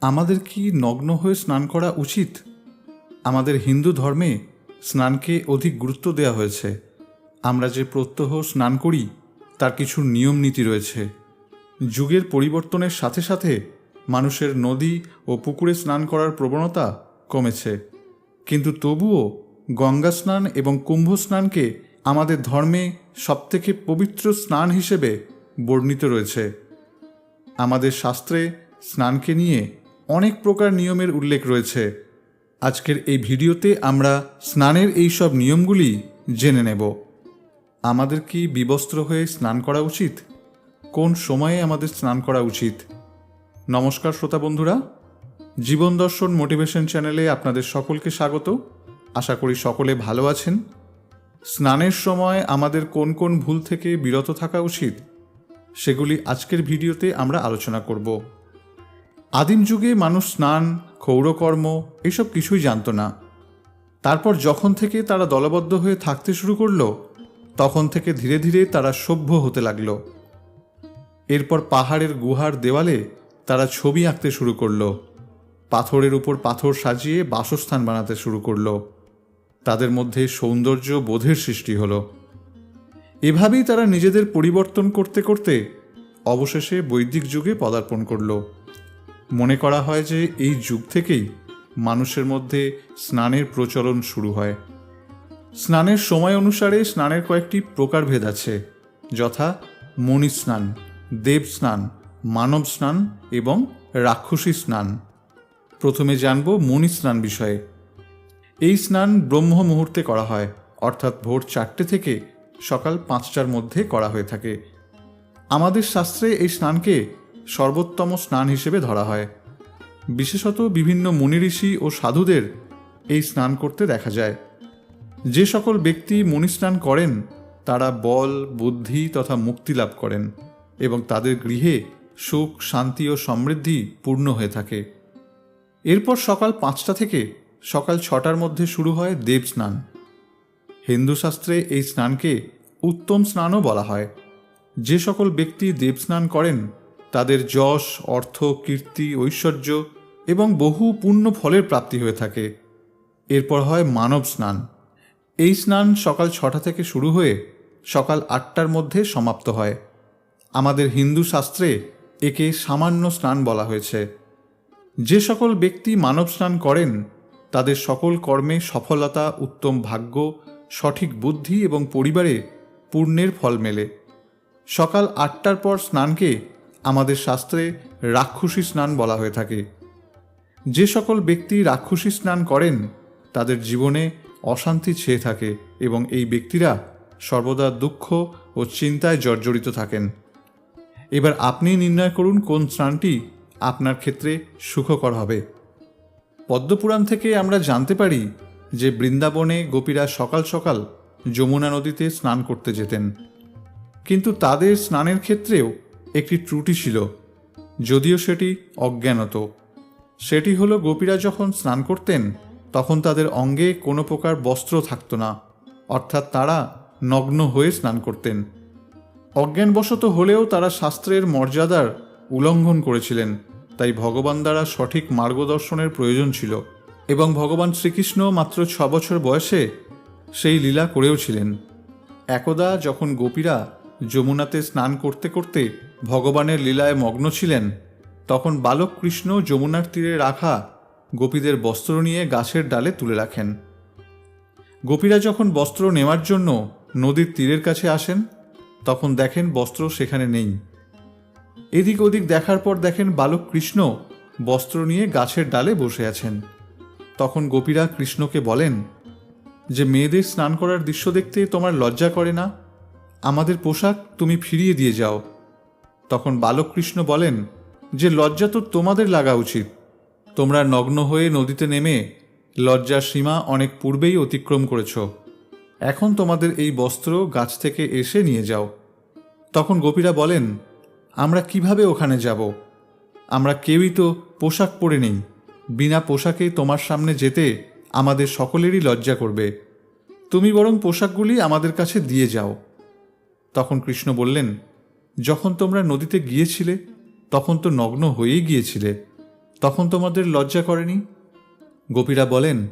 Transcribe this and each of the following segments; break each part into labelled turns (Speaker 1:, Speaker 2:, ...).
Speaker 1: আমাদের কি নগ্ন হয়ে স্নান করা উচিত? আমাদের হিন্দু ধর্মে স্নানকে অধিক গুরুত্ব দেওয়া হয়েছে। আমরা যে প্রত্যহ স্নান করি, তার কিছু নিয়ম নীতি রয়েছে। যুগের পরিবর্তনের সাথে সাথে মানুষের নদী ও পুকুরে স্নান করার প্রবণতা কমেছে। কিন্তু তবুও গঙ্গা স্নান এবং কুম্ভ স্নানকে আমাদের ধর্মে সবথেকে পবিত্র স্নান হিসেবে বর্ণিত রয়েছে। আমাদের শাস্ত্রে স্নানকে নিয়ে অনেক প্রকার নিয়মের উল্লেখ রয়েছে। আজকের এই ভিডিওতে আমরা স্নানের এই সব নিয়মগুলি জেনে নেব। আমাদের কি বিবস্ত্র হয়ে স্নান করা উচিত? কোন সময়ে আমাদের স্নান করা উচিত? নমস্কার শ্রোতা বন্ধুরা। জীবন দর্শন মোটিভেশন চ্যানেলে আপনাদের সকলকে স্বাগত। আশা করি সকলে ভালো আছেন। স্নানের সময় আমাদের কোন কোন ভুল থেকে বিরত থাকা উচিত? সেগুলি আজকের ভিডিওতে আমরা আলোচনা করব। আদিম যুগে মানুষ স্নান, ক্ষৌরকর্ম, এসব কিছুই জানত না। তারপর যখন থেকে তারা দলবদ্ধ হয়ে থাকতে শুরু করল, তখন থেকে ধীরে ধীরে তারা সভ্য হতে লাগল। এরপর পাহাড়ের গুহার দেওয়ালে তারা ছবি আঁকতে শুরু করল। পাথরের উপর পাথর সাজিয়ে বাসস্থান বানাতে শুরু করল। তাদের মধ্যে সৌন্দর্য বোধের সৃষ্টি হলো। এভাবেই তারা নিজেদের পরিবর্তন করতে করতে অবশেষে বৈদিক যুগে পদার্পণ করল। মনে করা হয় যে এই যুগ থেকেই মানুষের মধ্যে স্নানের প্রচলন শুরু হয়। স্নানের সময় অনুসারে স্নানের কয়েকটি প্রকারভেদ আছে, যথা মণি স্নান, দেব স্নান, মানব স্নান এবং রাক্ষসী স্নান। প্রথমে জানব মণি স্নান বিষয়ে। এই স্নান ব্রহ্ম মুহূর্তে করা হয়, অর্থাৎ ভোর চারটে থেকে সকাল পাঁচটার মধ্যে করা হয়ে থাকে। আমাদের শাস্ত্রে এই স্নানকে সর্বোত্তম স্নান হিসেবে ধরা হয়। বিশেষত বিভিন্ন মুনি ঋষি ও সাধুদের এই স্নান করতে দেখা যায়। যে সকল ব্যক্তি মুনি স্নান করেন, তারা বল, বুদ্ধি তথা মুক্তি লাভ করেন এবং তাদের গৃহে সুখ, শান্তি ও সমৃদ্ধি পূর্ণ হয়ে থাকে। এরপর সকাল পাঁচটা থেকে সকাল ছটার মধ্যে শুরু হয় দেব স্নান। হিন্দু শাস্ত্রে এই স্নানকে উত্তম স্নানও বলা হয়। যে সকল ব্যক্তি দেব স্নান করেন তাদের যশ, অর্থ, কীর্তি, ঐশ্বর্য এবং বহু পুণ্য ফলের প্রাপ্তি হয়ে থাকে। এরপর হয় মানব স্নান। এই স্নান সকাল ছটা থেকে শুরু হয়ে সকাল আটটার মধ্যে সমাপ্ত হয়। আমাদের হিন্দু শাস্ত্রে একে সামান্য স্নান বলা হয়েছে। যে সকল ব্যক্তি মানব স্নান করেন, তাদের সকল কর্মে সফলতা, উত্তম ভাগ্য, সঠিক বুদ্ধি এবং পরিবারে পুণ্যের ফল মেলে। সকাল আটটার পর স্নানকে আমাদের শাস্ত্রে রাক্ষসী স্নান বলা হয়ে থাকে। যে সকল ব্যক্তি রাক্ষসী স্নান করেন, তাদের জীবনে অশান্তি ছেয়ে থাকে এবং এই ব্যক্তিরা সর্বদা দুঃখ ও চিন্তায় জর্জরিত থাকেন। এবার আপনি নির্ণয় করুন কোন স্নানটি আপনার ক্ষেত্রে সুখকর হবে। পদ্মপুরাণ থেকে আমরা জানতে পারি যে বৃন্দাবনে গোপীরা সকাল সকাল যমুনা নদীতে স্নান করতে যেতেন। কিন্তু তাদের স্নানের ক্ষেত্রেও একটি ত্রুটি ছিল, যদিও সেটি অজ্ঞানত। সেটি হলো, গোপীরা যখন স্নান করতেন, তখন তাদের অঙ্গে কোনো প্রকার বস্ত্র থাকতো না, অর্থাৎ তারা নগ্ন হয়ে স্নান করতেন। অজ্ঞানবশত হলেও তারা শাস্ত্রের মর্যাদার উল্লঙ্ঘন করেছিলেন, তাই ভগবান দ্বারা সঠিক মার্গদর্শনের প্রয়োজন ছিল এবং ভগবান শ্রীকৃষ্ণ মাত্র ছ বছর বয়সে সেই লীলা করেও ছিলেন। একদা যখন গোপীরা যমুনাতে স্নান করতে করতে ভগবানের লীলায় মগ্ন ছিলেন, তখন বালক কৃষ্ণ যমুনার তীরে রাখা গোপীদের বস্ত্র নিয়ে গাছের ডালে তুলে রাখেন। গোপীরা যখন বস্ত্র নেওয়ার জন্য নদীর তীরের কাছে আসেন, তখন দেখেন বস্ত্র সেখানে নেই। এদিক ওদিক দেখার পর দেখেন বালক কৃষ্ণ বস্ত্র নিয়ে গাছের ডালে বসে আছেন। তখন গোপীরা কৃষ্ণকে বলেন, যে মেয়েদের স্নান করার দৃশ্য দেখতে তোমার লজ্জা করে না? আমাদের পোশাক তুমি ফিরিয়ে দিয়ে যাও। তখন বালক কৃষ্ণ বলেন, যে লজ্জা তো তোমাদের লাগা উচিত। তোমরা নগ্ন হয়ে নদীতে নেমে লজ্জার সীমা অনেক পূর্বেই অতিক্রম করেছ। এখন তোমাদের এই বস্ত্র গাছ থেকে এসে নিয়ে যাও। তখন গোপীরা বলেন, আমরা কীভাবে ওখানে যাব? আমরা কেউই তো পোশাক পরে নেই। বিনা পোশাকে তোমার সামনে যেতে আমাদের সকলেরই লজ্জা করবে। তুমি বরং পোশাকগুলি আমাদের কাছে দিয়ে যাও। তখন কৃষ্ণ বললেন যখন তোমরা নদীতে গিয়েছিলে, তখন তো নগ্ন হয়েই গিয়েছিলে, তখন তোমাদের লজ্জা করেনি? গোপীরা বলেন,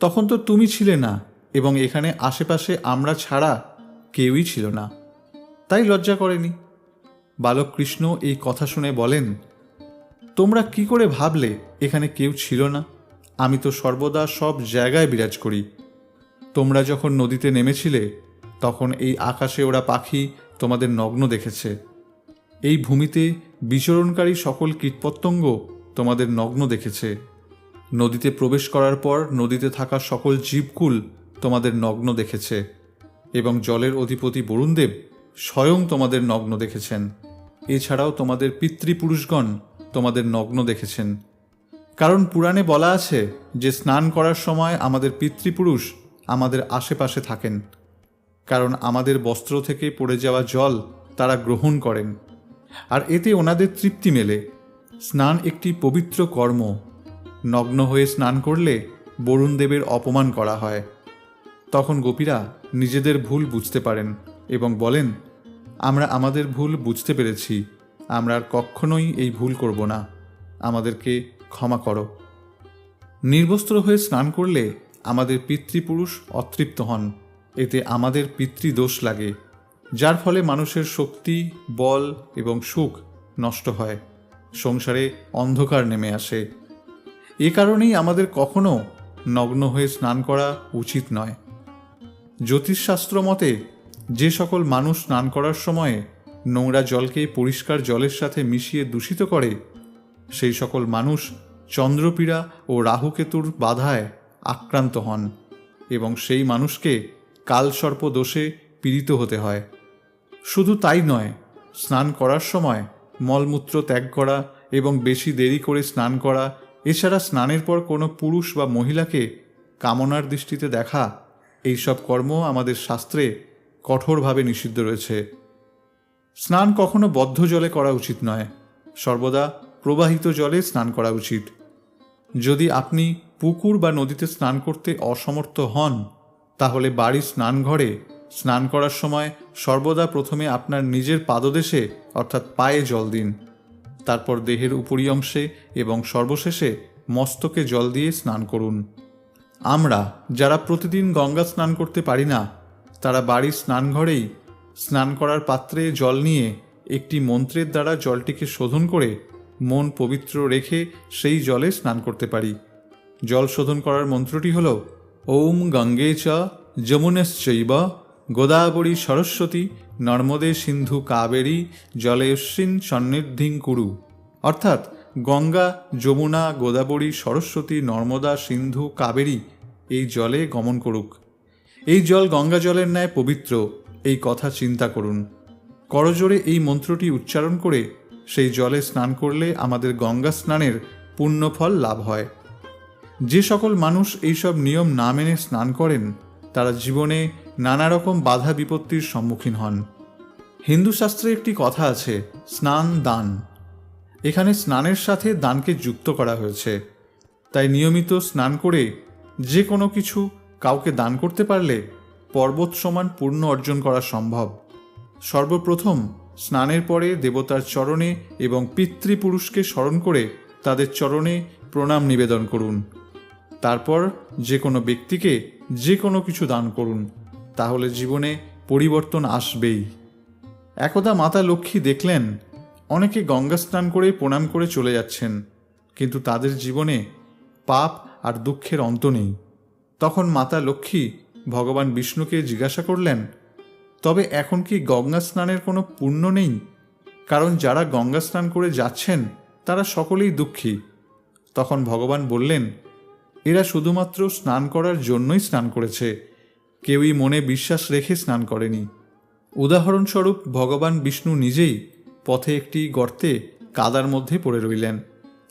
Speaker 1: তখন তো তুমি ছিলে না, এবং এখানে আশেপাশে আমরা ছাড়া কেউই ছিল না। তাই লজ্জা করেনি? বালক কৃষ্ণ এই কথা শুনে বলেন, তোমরা কি করে ভাবলে এখানে কেউ ছিল না? আমি তো সর্বদা সব জায়গায় বিরাজ করি। তোমরা যখন নদীতে নেমেছিলে, তখন এই আকাশে ওরা পাখি তোমাদের নগ্ন দেখেছে। এই ভূমিতে বিচরণকারী সকল কীটপতঙ্গ তোমাদের নগ্ন দেখেছে। নদীতে প্রবেশ করার পর নদীতে থাকা সকল জীবকুল তোমাদের নগ্ন দেখেছে এবং জলের অধিপতি বরুণদেব স্বয়ং তোমাদের নগ্ন দেখেছেন। এছাড়াও তোমাদের পিতৃপুরুষগণ তোমাদের নগ্ন দেখেছেন। কারণ পুরাণে বলা আছে যে স্নান করার সময় আমাদের পিতৃপুরুষ আমাদের আশেপাশে থাকেন। কারণ আমাদের বস্ত্র থেকে পড়ে যাওয়া জল তারা গ্রহণ করেন। আর এতে ওনাদের তৃপ্তি মেলে। স্নান একটি পবিত্র কর্ম। নগ্ন হয়ে স্নান করলে বরুণদেবের অপমান করা হয়। তখন গোপীরা নিজেদের ভুল বুঝতে পারেন এবং বলেন, আমরা আমাদের ভুল বুঝতে পেরেছি। আমরা আর কখনোই এই ভুল করব না। আমাদেরকে ক্ষমা করো। নির্বস্ত্র হয়ে স্নান করলে আমাদের পিতৃপুরুষ অতৃপ্ত হন। এতে আমাদের পিতৃদোষ লাগে। যার ফলে মানুষের শক্তি, বল এবং সুখ নষ্ট হয়। সংসারে অন্ধকার নেমে আসে। এ কারণেই আমাদের কখনো নগ্ন হয়ে স্নান করা উচিত নয়। জ্যোতিষশাস্ত্র মতে, যে সকল মানুষ স্নান করার সময়ে নোংরা জলকে পরিষ্কার জলের সাথে মিশিয়ে দূষিত করে, সেই সকল মানুষ চন্দ্রপীড়া ও রাহুকেতুর বাধায় আক্রান্ত হন এবং সেই মানুষকে কালসর্প দোষে পীড়িত হতে হয়। শুধু তাই নয়, স্নান করার সময় মলমূত্র ত্যাগ করা এবং বেশি দেরি করে স্নান করা, এছাড়া স্নানের পর কোনো পুরুষ বা মহিলাকে কামনার দৃষ্টিতে দেখা, এইসব কর্ম আমাদের শাস্ত্রে কঠোরভাবে নিষিদ্ধ রয়েছে। স্নান কখনো বদ্ধ জলে করা উচিত নয়, সর্বদা প্রবাহিত জলে স্নান করা উচিত। যদি আপনি পুকুর বা নদীতে স্নান করতে অসমর্থ হন, তাহলে বাড়ির স্নানঘরে স্নান করার সময় সর্বদা প্রথমে আপনার নিজের পাদদেশে, অর্থাৎ পায়ে জল দিন। তারপর দেহের উপরি অংশে এবং সর্বশেষে মস্তকে জল দিয়ে স্নান করুন। আমরা, যারা প্রতিদিন গঙ্গা স্নান করতে পারি না, তারা বাড়ির স্নানঘরেই স্নান করার পাত্রে জল নিয়ে একটি মন্ত্রের দ্বারা জলটিকে শোধন করে মন পবিত্র রেখে সেই জলে স্নান করতে পারি। জল শোধন করার মন্ত্রটি হল, ওম গঙ্গে চ যমুনেশ্চৈব গোদাবরী সরস্বতী, নর্মদে সিন্ধু কাবেরী জলেয়স্বিন সন্নিধিং কুরু। অর্থাৎ গঙ্গা, যমুনা, গোদাবরী সরস্বতী, নর্মদা সিন্ধু কাবেরী এই জলে গমন করুক। এই জল গঙ্গা জলের ন্যায় পবিত্র, এই কথা চিন্তা করুন। করজোরে এই মন্ত্রটি উচ্চারণ করে সেই জলে স্নান করলে আমাদের গঙ্গা স্নানের পুণ্যফল লাভ হয়। যে সকল মানুষ এইসব নিয়ম না মেনে স্নান করেন, তারা জীবনে নানা রকম বাধা বিপত্তির সম্মুখীন হন। হিন্দু শাস্ত্রে একটি কথা আছে, স্নান, দান। এখানে স্নানের সাথে দানকে যুক্ত করা হয়েছে। তাই নিয়মিত স্নান করে যে কোনো কিছু কাউকে দান করতে পারলে পর্বত সমান পূর্ণ অর্জন করা সম্ভব। সর্বপ্রথম স্নানের পরে দেবতার চরণে এবং পিতৃপুরুষকে স্মরণ করে তাদের চরণে প্রণাম নিবেদন করুন। তারপর যে কোনো ব্যক্তিকে যে কোনো কিছু দান করুন। তাহলে জীবনে পরিবর্তন আসবেই। একদা মাতা লক্ষ্মী দেখলেন, অনেকে গঙ্গা স্নান করে প্রণাম করে চলে যাচ্ছেন, কিন্তু তাদের জীবনে পাপ আর দুঃখের অন্ত নেই। তখন মাতা লক্ষ্মী ভগবান বিষ্ণুকে জিজ্ঞাসা করলেন, তবে এখন কি গঙ্গা স্নানের কোনো পুণ্য নেই? কারণ যারা গঙ্গা স্নান করে যাচ্ছেন, তারা সকলেই দুঃখী। তখন ভগবান বললেন, এরা শুধুমাত্র স্নান করার জন্যই স্নান করেছে। কেউই মনে বিশ্বাস রেখে স্নান করেনি। উদাহরণস্বরূপ ভগবান বিষ্ণু নিজেই পথে একটি গর্তে কাদার মধ্যে পড়ে রইলেন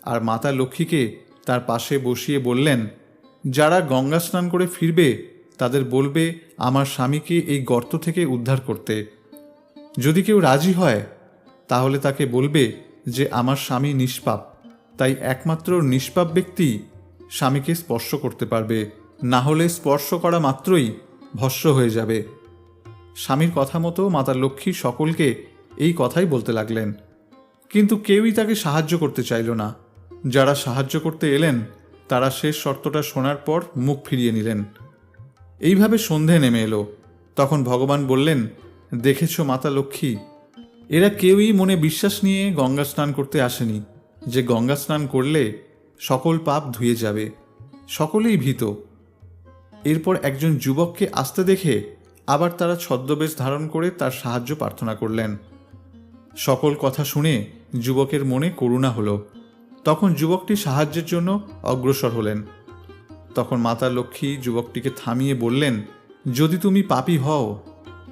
Speaker 1: আর মাতা লক্ষ্মীকে তার পাশে বসিয়ে বললেন, যারা গঙ্গা স্নান করে ফিরবে, তাদের বলবে আমার স্বামীকে এই গর্ত থেকে উদ্ধার করতে। যদি কেউ রাজি হয়, তাহলে তাকে বলবে যে আমার স্বামী নিষ্পাপ, তাই একমাত্র নিষ্পাপ ব্যক্তি স্বামীকে স্পর্শ করতে পারবে। না হলে স্পর্শ করা মাত্রই ভস্য হয়ে যাবে। স্বামীর কথা মতো মাতা লক্ষ্মী সকলকে এই কথাই বলতে লাগলেন। কিন্তু কেউই তাকে সাহায্য করতে চাইল না। যারা সাহায্য করতে এলেন, তারা শেষ শর্তটা শোনার পর মুখ ফিরিয়ে নিলেন। এইভাবে সন্ধে নেমে এলো। তখন ভগবান বললেন, দেখেছ মাতা লক্ষ্মী, এরা কেউই মনে বিশ্বাস নিয়ে গঙ্গা স্নান করতে আসেনি। যে গঙ্গা স্নান করলে সকল পাপ ধুয়ে যাবে। সকলেই ভীত। এরপর একজন যুবককে আসতে দেখে আবার তারা ছদ্মবেশ ধারণ করে তার সাহায্য প্রার্থনা করলেন। সকল কথা শুনে যুবকের মনে করুণা হলো। তখন যুবকটি সাহায্যের জন্য অগ্রসর হলেন। তখন মাতা লক্ষ্মী যুবকটিকে থামিয়ে বললেন, যদি তুমি পাপী হও,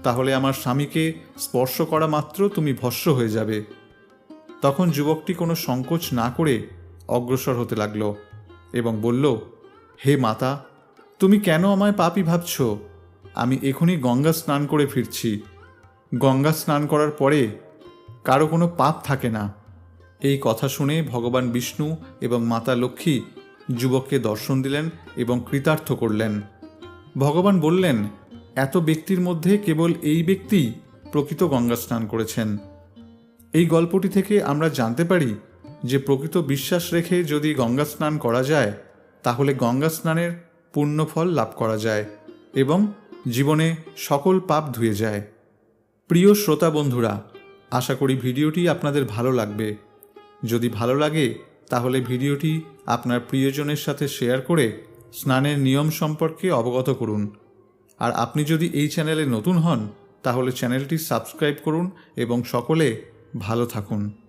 Speaker 1: তাহলে আমার স্বামীকে স্পর্শ করা মাত্র তুমি ভস্য হয়ে যাবে। তখন যুবকটি কোনো সংকোচ না করে অগ্রসর হতে লাগল এবং বলল, হে মাতা তুমি কেন আমায় পাপী ভাবছ? আমি এখনই গঙ্গা স্নান করে ফিরছি। গঙ্গা স্নান করার পরে কারও কোনো পাপ থাকে না। এই কথা শুনে ভগবান বিষ্ণু এবং মাতা লক্ষ্মী যুবককে দর্শন দিলেন এবং কৃতার্থ করলেন। ভগবান বললেন, এত ব্যক্তির মধ্যে কেবল এই ব্যক্তি প্রকৃত গঙ্গা স্নান করেছেন। এই গল্পটি থেকে আমরা জানতে পারি যে প্রকৃত বিশ্বাস রেখে যদি গঙ্গা স্নান করা যায়, তাহলে গঙ্গা স্নানের পুণ্যফল লাভ করা যায় এবং জীবনে সকল পাপ ধুয়ে যায়। প্রিয় শ্রোতা বন্ধুরা, আশা করি ভিডিওটি আপনাদের ভালো লাগবে। যদি ভালো লাগে, তাহলে ভিডিওটি আপনার প্রিয়জনের সাথে শেয়ার করে স্নানের নিয়ম সম্পর্কে অবগত করুন। আর আপনি যদি এই চ্যানেলে নতুন হন, তাহলে চ্যানেলটি সাবস্ক্রাইব করুন এবং সকলে ভালো থাকুন।